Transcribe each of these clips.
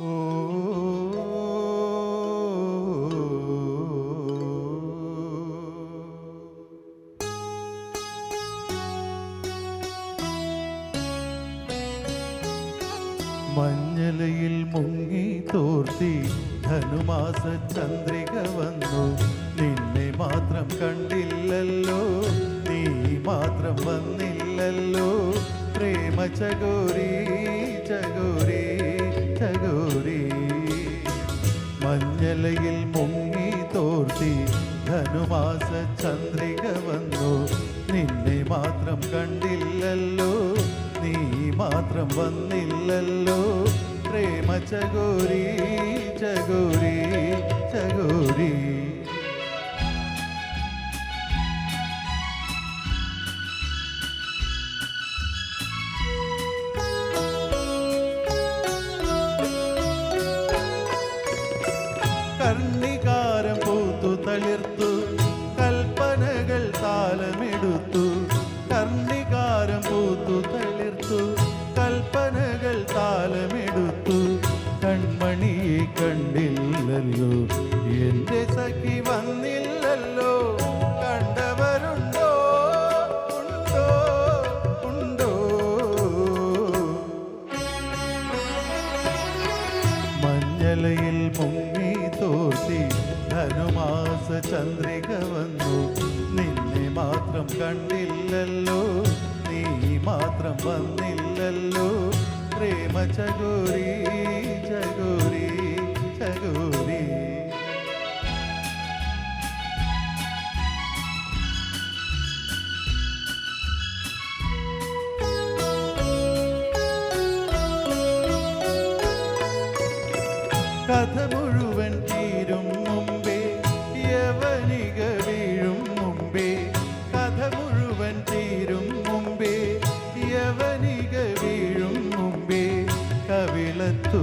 മഞ്ഞലയിൽ മുങ്ങി തോർത്തി ധനുമാസ ചന്ദ്രിക വന്നു. നിന്നെ മാത്രം കണ്ടില്ലല്ലോ നീ മാത്രം വന്നില്ലല്ലോ. പ്രേമ ചകോരി ചകോ മഞ്ഞലയിൽ മുങ്ങി തോർത്തി ധനുമാസ ചന്ദ്രിക വന്നു. നിന്നെ മാത്രം കണ്ടില്ലല്ലോ നീ മാത്രം വന്നില്ലല്ലോ. പ്രേമ ചകോരി ചകോരി എന്റെ സഖി വന്നില്ലല്ലോ. കണ്ടവരുണ്ടോ? ഉണ്ടോ? ഉണ്ടോ? മഞ്ഞലയിൽ മുങ്ങി തോർത്തി ധനുമാസ ചന്ദ്രിക വന്നു. നിന്നെ മാത്രം കണ്ടില്ലല്ലോ. നീ മാത്രം വന്നില്ലല്ലോ. പ്രേമ ചകോരി ചകോരി ചകോരി. കഥ മുഴുവൻ തീരും മുമ്പേ യവനിക വീഴും മുമ്പേ. കഥ മുഴുവൻ തീരും മുമ്പേ യവനിക വീഴും മുമ്പേ. കവിളത്തു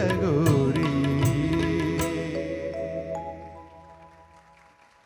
ಸಗೋ